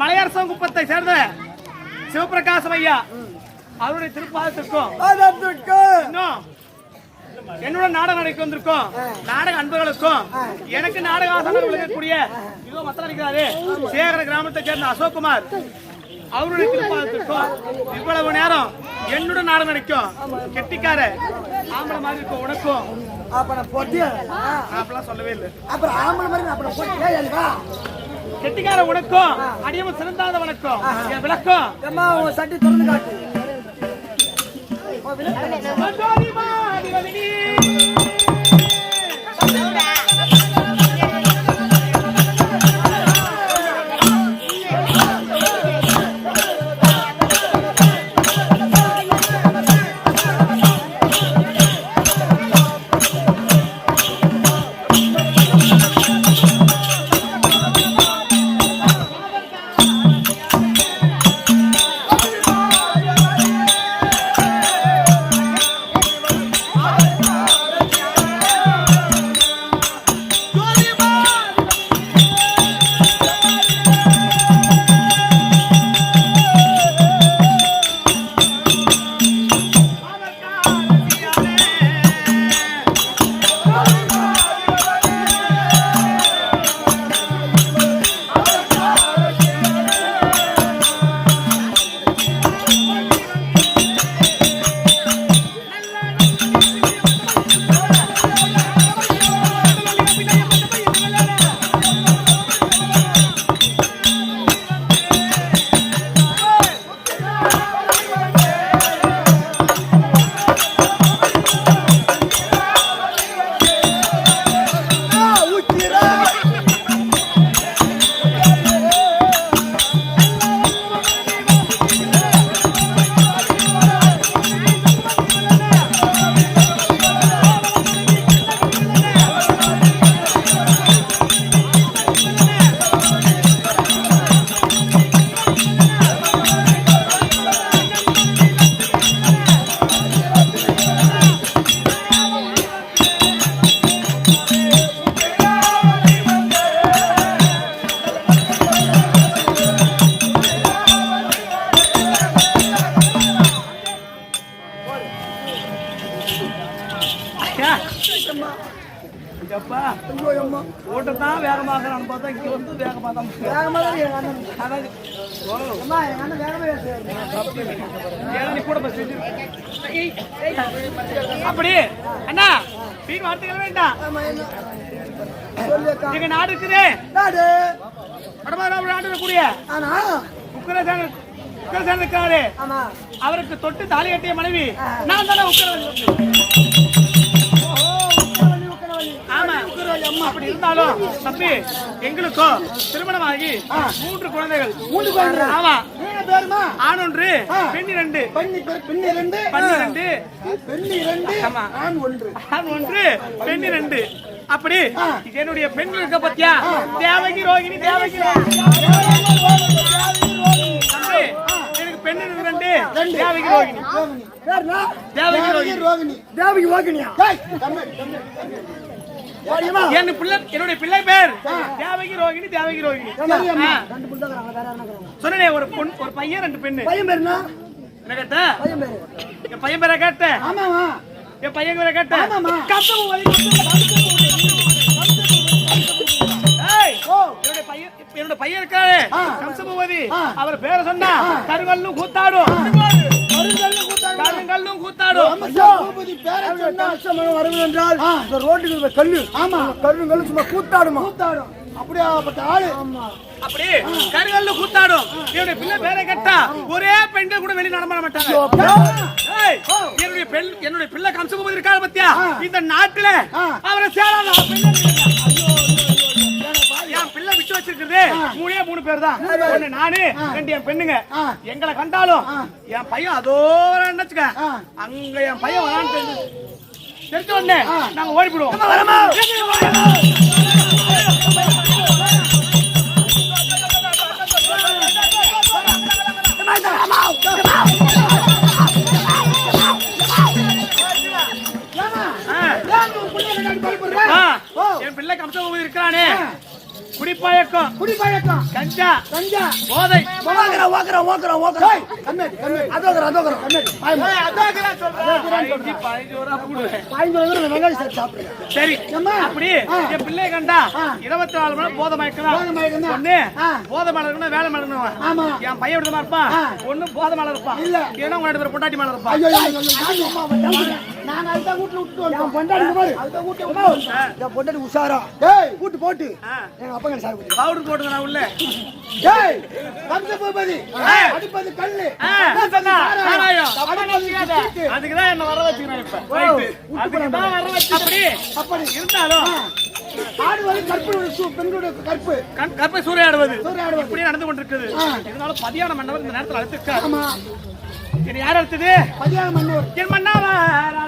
மலையரசன் குப்பத்தை சேர்ந்த சிவபிரகாசம் ஐயா அவருடைய திருப்பாதத்திற்கும் இன்னும் என்னோட நாடகம் நடிக்க வந்திருக்கோம். நாடக அன்பர்களுக்கும் எனக்கு நாடக ஆசனம் விளக்கக்கூடிய இதோ மத்தம் இருக்கிறாரு சேகர கிராமத்தை சேர்ந்த அசோக்குமார் அவருடைய திருப்பாதத்திற்கும் இவ்வளவு நேரம் என்னோட நாடகம் நடிக்கும். கெட்டிக்கார ஆம்பளை மாதிரி இருக்கும் உனக்கும். அப்ப நான் போட்டியா? அப்படிலாம் சொல்லவே இல்லை. அப்புறம் ஆம்பளை மாதிரி நான் அப்ப நான் போட்டியா? கெட்டிக்கார உனக்கும் அடியமும் சிறந்தாத வணக்கம் என் விளக்கம். அம்மா உன் சட்டி திறந்து காட்டு. ஐயோ அம்மா. ஓட்டத்தான் வேகமாக நான் பார்த்தா இங்க வந்து வேகமாக தான் அதான். அம்மா அண்ணன் கூட பஸ் அப்படி. அண்ணா வீண் வார்த்தைகள் வேண்டாம். எங்க நாடு இருக்குதே. நாடு. வடமாறாவது நாடு கூடிய ஆனா? உக்கரசேன உக்கரசேன இருக்காரு ஆமா. அவருக்கு தொட்டு தாலி கட்டிய மனைவி. நான் தானே உக்கரவல்லி அப்படி இருந்தாலும் தம்பி எங்களுக்கும் திருமணமாகி மூன்று குழந்தைகள். மூணு குழந்தை ஆமா. நீங்க பேருமா? ஆண் ஒன்று பெண் இரண்டு. ஆமா. ஆண் ஒன்று. ஆண் ஒன்று பெண் இரண்டு. அப்படி என்னுடைய பெண்கள் இருக்க பத்தியா? தேவகி ரோகிணி தேவகி ரோகிணி. தம்பி, எனக்கு பெண் இரண்டு தேவகி ரோகிணி. தேவகி. ரோகிணி. ரோகிணி. தேவகி ரோகிணியா? என் பிள்ளை என்னுடைய பிள்ளை பேர் தேவகி ரோகிணி தேவகி ரோகிணி. சொன்னனே ஒரு பொண் ஒரு பையன் ரெண்டு பெண்ணு. பையன் பேருனா என்ன? கேட்ட? பையன் பேரு. என் பையன் பேரை கேட்ட. ஆமாமா என் பையன் பேரை கேட்ட. என்னோட பையன் இருக்காரு கம்சபூபதி அவர் பேரை சொன்னா கருங்கல்லும் கூத்தாடும். கருங்கல்லும் கூத்தாடும். பூபதி பேரை சொன்னா அச்சமயம் வருவது என்றால் இந்த ரோட்டுக்கு கல்லு ஆமா. கல்லு கல்லு சும்மா கூத்தாடுமா? கூத்தாடும். அப்படியாப்பட்ட ஆளு. அப்படி கருங்கல்லும் கூத்தாடும். என்னுடைய பிள்ளை பேரை கேட்டா ஒரே பெண்கள் கூட வெளியே நடமாட மாட்டாங்க. என்னுடைய பெண் என்னுடைய பிள்ளை கம்சபூபதி இருக்காரு பத்தியா? இந்த நாட்டுல அவரை சேராத வச்சிருக்கிறது மூணே மூணு பேர் தான் ஒண்ணு நானு ரெண்டு என் பெண்ணுங்க எங்களை கண்டாலும் என் பையன் அதோ நினைச்சுக்க அங்க என் பையன் வரான்னு தெரிஞ்சு தெரிஞ்ச உடனே நாங்க ஓடி போடுவோம் என் பிள்ளை கம்சபூபதி இருக்கிறானே குடிப்பழக்கம் குடிப்பழக்கம் கஞ்சா கஞ்சா போதை சொல்றேன். பதினஞ்சு, பதினஞ்சு ரூபா கொடு. பாய்ந்து வந்து வெங்காயம் சேர்த்து சாப்பிடுங்க சரி அம்மா. அப்படி. என் பிள்ளைய கண்டா. இருபத்தி நாலு மணி போதை மயக்கம் போதை மயக்கம் தான். ஒண்ணு ஆ. போதை மேல இருக்கணும் வேலை மேல இருக்கணும் ஆமா. என் பையன் விடுதமா இருப்பான். ஒண்ணு போதை மேல இருப்பான் இல்ல. இல்லைன்னா உங்க ரெண்டு பேரும் பொண்டாட்டி மேல இருப்பான் நான் அதுதான் வீட்டுல விட்டு வீட்டுல பொண்டாட்டி உஷாரா. டேய், கூட்டு போட்டு. எங்க அப்பா சாரு. பவுடர் நான் உள்ள. டேய், வம்ச பூபதி. அடிப்பது கல்லு. என்ன வர வச்சுக்கிறேன் இப்ப. ரைட்டு. அதுக்குதான் வர வச்சு அப்படி? அப்படி. இருந்தாலும் ஆடுவது கற்புடைய சு- பெண்களுடைய கற்பு. கற்பை சூறையாடுவது. சூறையாடுவது. இப்படி நடந்து கொண்டிருக்குது. இருந்தாலும் பதியான மன்னவர் இந்த நேரத்தில் அழைத்திருக்கார். யார் அழைத்தது? மதியானம் மன்னவர். என் மன்னவர்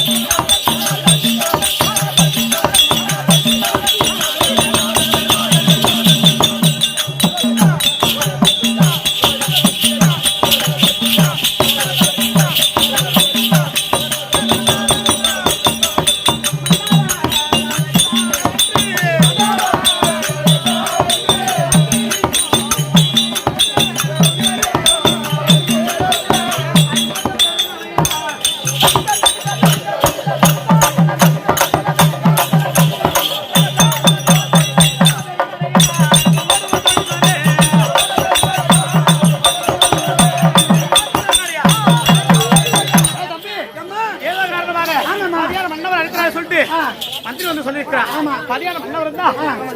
மன்னவர் இருந்தா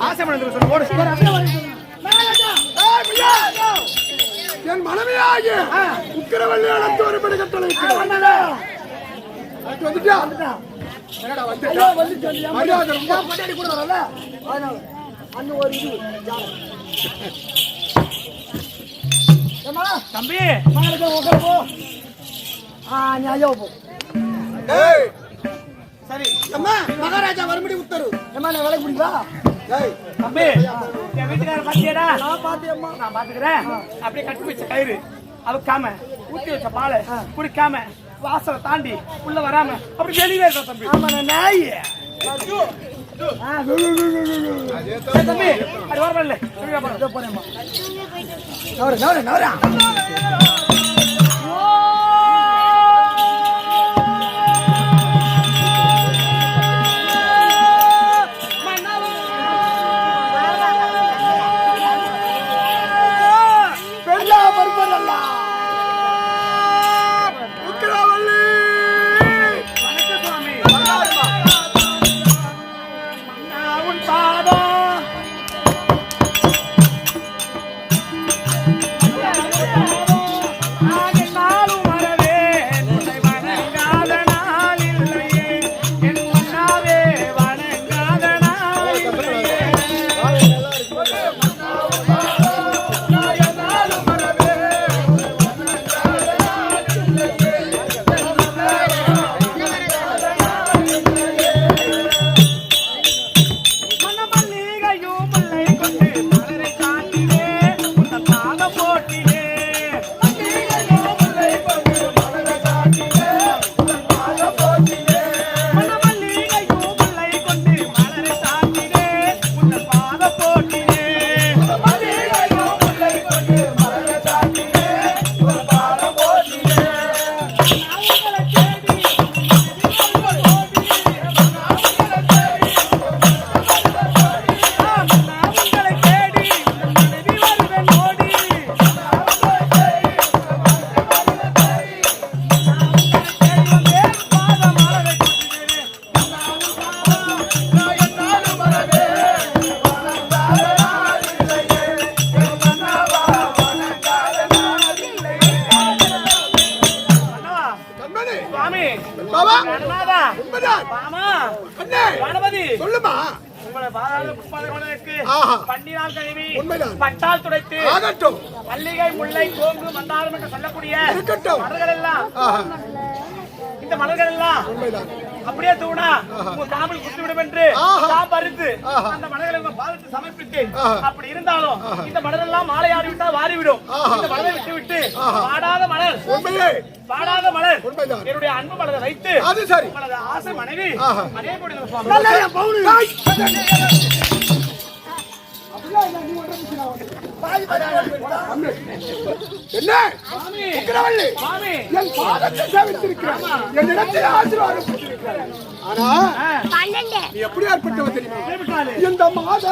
ஆசை மன்னர் சொல்லி என் மனைவியாகிய உக்கிரவள்ளி கட்டளை வந்துட்டியா? அண்ணன் ஒரு. ஏம்மா, தம்பி. போ. ஆ, போ. சரி. அம்மா, மகாராஜா வரும்படி உத்தரவு. ஏம்மா நான் வேலைக்கு முடியுதா தம்பி என் வீட்டுக்காரர் பாத்தியடா? நான் பார்த்தேம்மா நான் பாத்துக்கிறேன். அப்படியே கட்டி வச்ச கயிறு அவுக்காம ஊத்தி வச்ச பாலை குடிக்காம வாசலை தாண்டி உள்ள வராம அப்படி வெளியே இருக்கா தம்பி. ஆமா நான் நாய். தம்பி அது வரல. போறேம்மா நவர நவர நவரா. உண்மைதான். அப்படியே தூணா. உங்க காவல் குத்து விடும் என்று ஆஹா. அந்த உங்க பாதத்தை சமர்ப்பித்து ஆஹா. அப்படி இருந்தாலும் இந்த மலர் எல்லாம் மாலையாடி விட்டால் வாரிவிடும். இந்த மலரை விட்டு விட்டு. வாடாத மலர். உண்மையே. வாடாத மலர். என்னுடைய அன்பு மலரை வைத்து அது சரி. உங்களது ஆசை மனைவி ஆஹா. என்ன? உக்கிரவள்ளி. என் பாதத்தை சேவித்திருக்கிறேன். என் இடத்தில் ஆசீர்வாதம் பெற்றிருக்கிறேன். ஆனா நீ எப்படி ஏற்பட்டவ தெரியுமா. இந்த மாத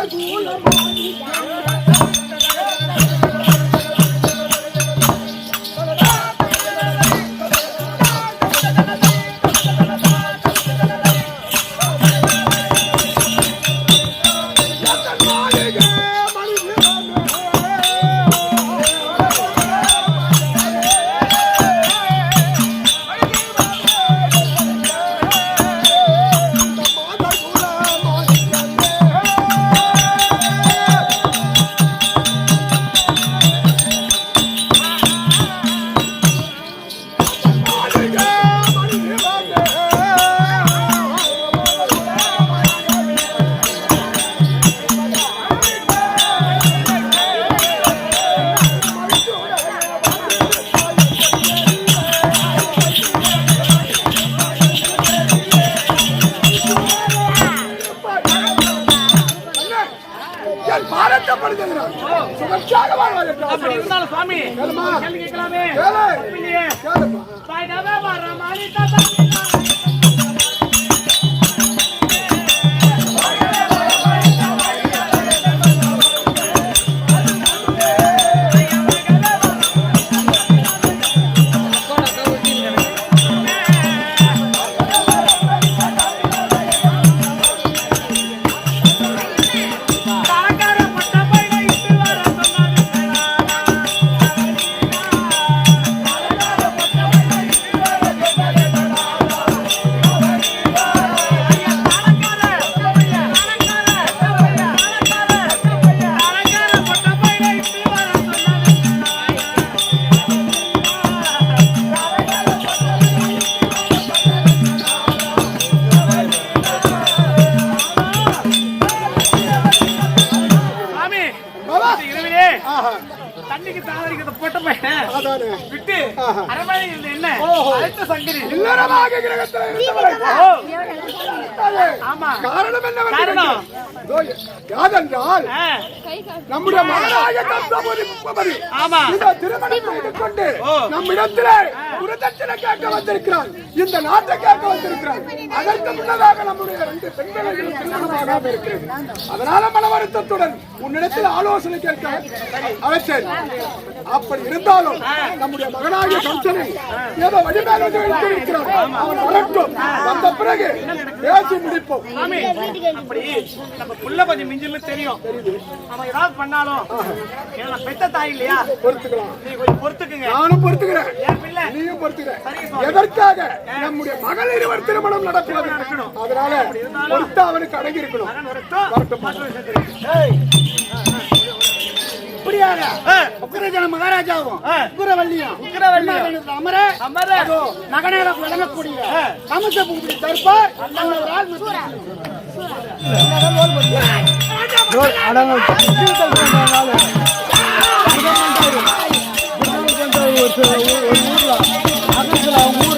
நம்முடைய மகனாய தத்தபதி முப்பபதி ஆமா. இந்த திருமணம் செய்து கொண்டு. நம்மிடத்திலே குருதட்சணை கேட்க வந்திருக்கிறான் இந்த நாட்டை கேட்க வந்திருக்கிறான் அதற்கு முன்னதாக நம்முடைய ரெண்டு பெண்களுக்கு திருமணமாக இருக்கிறது. அதனால மன வருத்தத்துடன் உன்னிடத்தில் ஆலோசனை கேட்க அழைத்தேன். அப்படி இருந்தாலும் நம்முடைய மகனாகிய கம்சனை ஏதோ வழிமேல் வந்து அவன் வரட்டும். வந்த பிறகு பேசி முடிப்போம். சாமி அப்படி நம்ம புள்ள கொஞ்சம் மிஞ்சில தெரியும். அவன் ஏதாவது பண்ணாலும் பெத்த தாய் இல்லையா? பொறுத்துக்கலாம். நீ கொஞ்சம் பொறுத்துக்குங்க நானும் பொறுத்துக்கிறேன் நீயும் பொறுத்துக்கிற சரிங்க சுவாமி. எதற்காக நம்முடைய மகள் இருவர் திருமணம் நடக்கிறது. அதனால பொறுத்து அவனுக்கு அடங்கி இருக்கணும். இப்படியாக உக்கிரஜன மகாராஜாவும் ஆ. உக்கிரவல்லியும் உக்கிரவல்லியும். அமர அமர. அதோ நகநேர விளங்கக்கூடிய ஆ. கமச பூபதி தர்பார் அந்த ஒரு ஆள் 我操我忍不住了哪个是老虎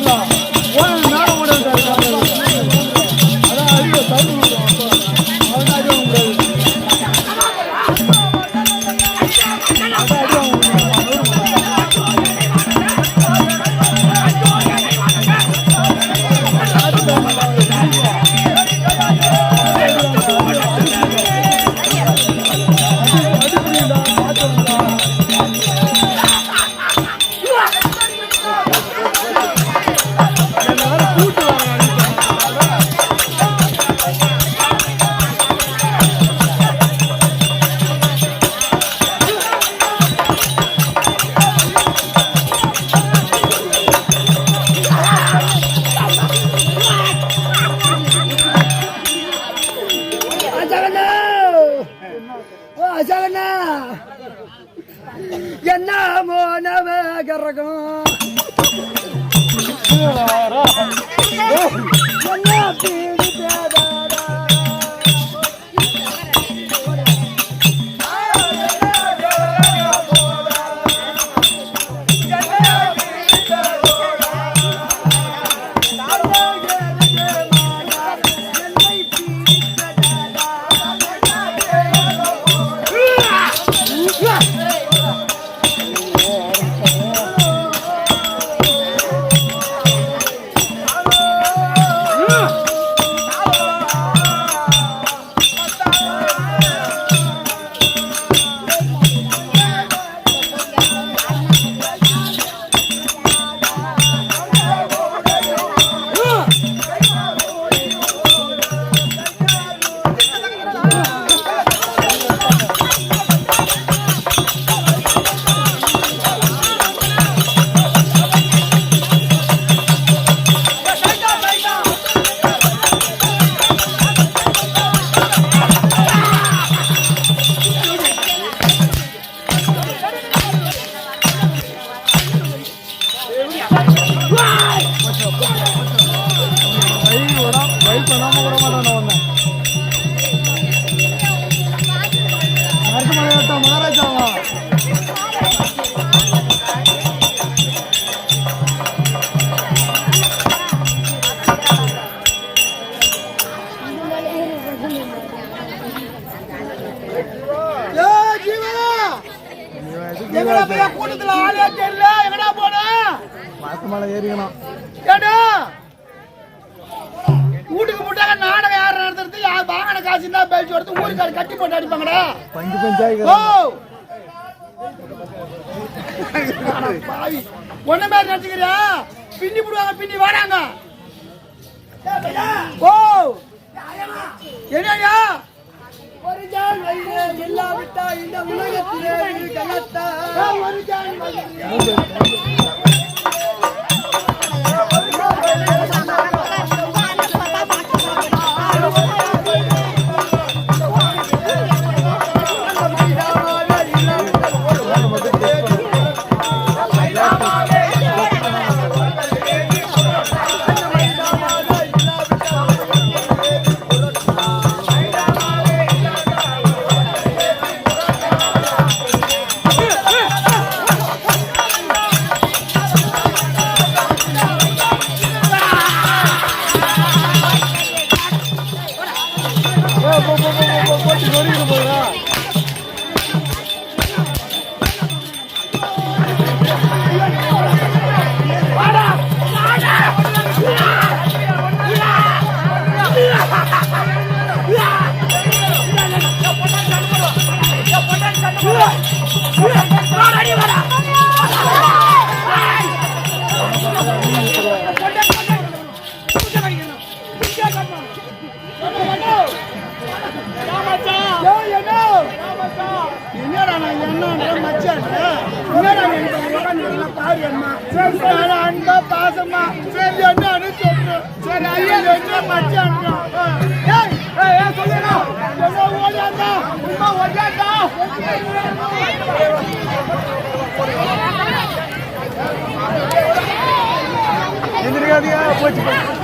ஏடா வீட்டுக்கு போட்டாங்க நாடகம் யார் நடத்துறது? யார் வாங்கின காசு இருந்தா பேச்சு எடுத்து ஊருக்கார கட்டி போட்டு அடிப்பாங்கடா. பஞ்சு பஞ்சாய் ஓ! பாவி. ஒண்ணு மாதிரி நினைச்சுக்கிறியா பின்னி போடுவாங்க பின்னி வாடாங்க. ஓ! என்னையா? ஒரு ஜான் இல்லாவிட்டா இந்த உலகத்திலே இது கலத்தா ஒரு ஜான் எந்திரிக்காதீங்க போச்சு